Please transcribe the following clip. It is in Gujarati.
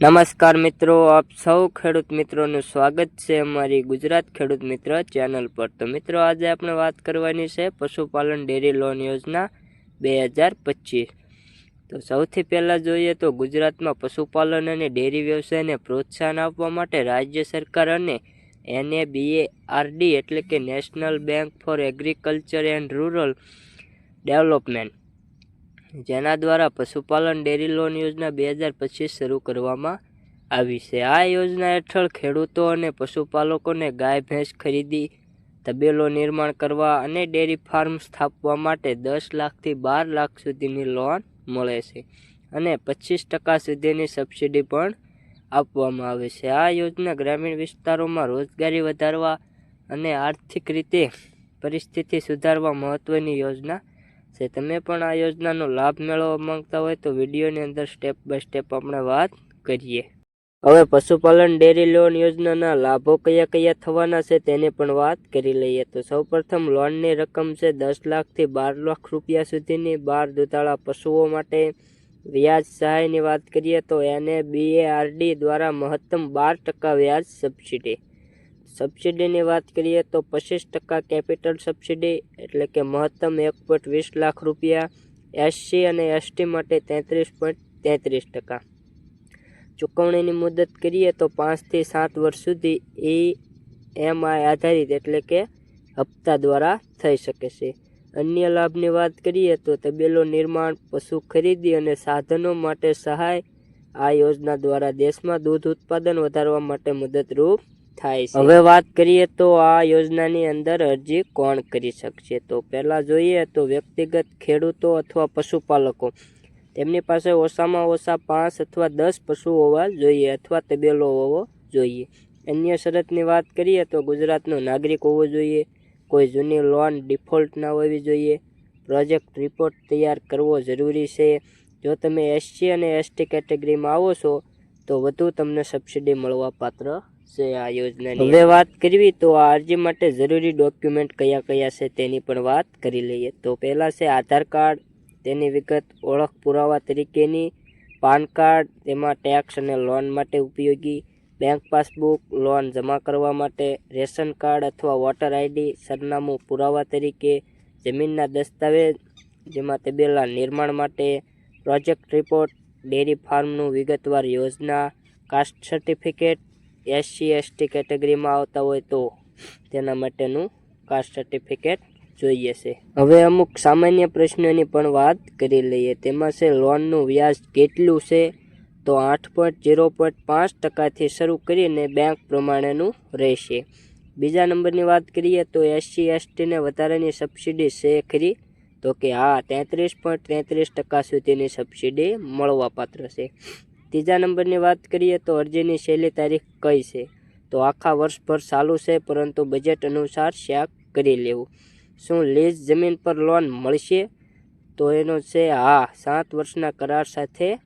નમસ્કાર મિત્રો, આપ સૌ ખેડૂત મિત્રોનું સ્વાગત છે અમારી ગુજરાત ખેડૂત મિત્ર ચેનલ પર. તો મિત્રો, આજે આપણે વાત કરવાની છે પશુપાલન ડેરી લોન યોજના બે હજાર પચીસ. તો સૌથી પહેલાં જોઈએ તો ગુજરાતમાં પશુપાલન અને ડેરી વ્યવસાયને પ્રોત્સાહન આપવા માટે રાજ્ય સરકાર અને એનએબીએ આરડી એટલે કે national bank for agriculture and rural development જેના દ્વારા પશુપાલન ડેરી લોન યોજના બે હજાર પચીસ શરૂ કરવામાં આવી છે. આ યોજના હેઠળ ખેડૂતો અને પશુપાલકોને ગાય, ભેંસ ખરીદી, તબેલો નિર્માણ કરવા અને ડેરી ફાર્મ સ્થાપવા માટે દસ લાખથી બાર લાખ સુધીની લોન મળે છે અને પચીસ ટકા સુધીની સબસિડી પણ આપવામાં આવે છે. આ યોજના ગ્રામીણ વિસ્તારોમાં રોજગારી વધારવા અને આર્થિક રીતે પરિસ્થિતિ સુધારવા મહત્ત્વની યોજના છે તમે પણ આ યોજનાનો લાભ મેળવવા માંગતા હોય તો વિડીયોની અંદર સ્ટેપ બાય સ્ટેપ આપણે વાત કરીએ. હવે પશુપાલન, ડેરી લોન યોજનાના લાભો કયા કયા થવાના છે તેની પણ વાત કરી લઈએ. તો સૌપ્રથમ લોનની રકમ છે દસ લાખથી બાર લાખ રૂપિયા સુધીની. બાર દુતાળા પશુઓ માટે વ્યાજ સહાયની વાત કરીએ તો એને બીએઆરડી દ્વારા મહત્તમ બાર ટકા વ્યાજ સબસિડી. સબસિડીની વાત કરીએ તો પચીસ ટકા કેપિટલ સબસિડી એટલે કે મહત્તમ એક પોઈન્ટ વીસ લાખ રૂપિયા એસસી અને એસટી માટે તેત્રીસ પોઈન્ટ તેત્રીસ ટકા. ચૂકવણીની મુદત કરીએ તો પાંચથી સાત વર્ષ સુધી ઈ એમ આઈ આધારિત એટલે કે હપ્તા દ્વારા થઈ શકે છે. અન્ય લાભની વાત કરીએ તો તબેલો નિર્માણ, પશુ ખરીદી અને સાધનો માટે સહાય આ યોજના દ્વારા દેશમાં દૂધ ઉત્પાદન વધારવા માટે મદદરૂપ થાય છે. હવે વાત કરીએ તો આ યોજનાની અંદર અરજી કોણ કરી શકશે? તો પહેલાં જોઈએ તો વ્યક્તિગત ખેડૂતો અથવા પશુપાલકો. તેમની પાસે ઓછામાં ઓછા પાંચ અથવા દસ પશુ હોવા જોઈએ અથવા તબેલો હોવો જોઈએ. અન્ય શરતની વાત કરીએ તો ગુજરાતનો નાગરિક હોવો જોઈએ. કોઈ જૂની લોન ડિફોલ્ટ ના હોવી જોઈએ. પ્રોજેક્ટ રિપોર્ટ તૈયાર કરવો જરૂરી છે. જો તમે એસસી અને એસટી કેટેગરીમાં આવો છો તો વધુ તમને સબસિડી મળવા પાત્ર છે આ યોજનાની. હવે વાત કરવી તો આ અરજી માટે જરૂરી ડોક્યુમેન્ટ કયા કયા છે તેની પણ વાત કરી લઈએ. તો પહેલાં છે આધાર કાર્ડ, તેની વિગત ઓળખ પુરાવા તરીકેની, પાન કાર્ડ, તેમાં ટેક્સ અને લોન માટે ઉપયોગી, બેંક પાસબુક, લોન જમા કરવા માટે રેશન કાર્ડ અથવા વોટર આઈડી સરનામું પુરાવા તરીકે, જમીનના દસ્તાવેજ, જેમાં તબેલા નિર્માણ માટે, પ્રોજેક્ટ રિપોર્ટ ડેરી ફાર્મનું વિગતવાર યોજના, કાસ્ટ સર્ટિફિકેટ એસસી એસટી કેટેગરીમાં આવતા હોય તો તેના માટેનું કાસ્ટ સર્ટિફિકેટ જોઈએ છે. હવે અમુક સામાન્ય પ્રશ્નોની પણ વાત કરી લઈએ. તેમાં છે, લોનનું વ્યાજ કેટલું છે? તો આઠ પોઈન્ટ ઝીરો પોઈન્ટ પાંચ ટકાથી શરૂ કરીને બેંક પ્રમાણેનું રહેશે. બીજા નંબરની વાત કરીએ તો એસસી એસટીને વધારાની સબસિડી છે ખરી? તો કે હા, તેત્રીસ પોઈન્ટ તેત્રીસ ટકા સુધીની સબસિડી મળવાપાત્ર છે. ત્રીજા નંબરની વાત કરીએ તો અરજીની છેલ્લી તારીખ કઈ છે? તો આખા વર્ષભર ચાલુ છે, પરંતુ બજેટ અનુસાર શેક કરી લેવું. શું લીઝ જમીન પર લોન મળશે? તો એનો છે, હા, સાત વર્ષના કરાર સાથે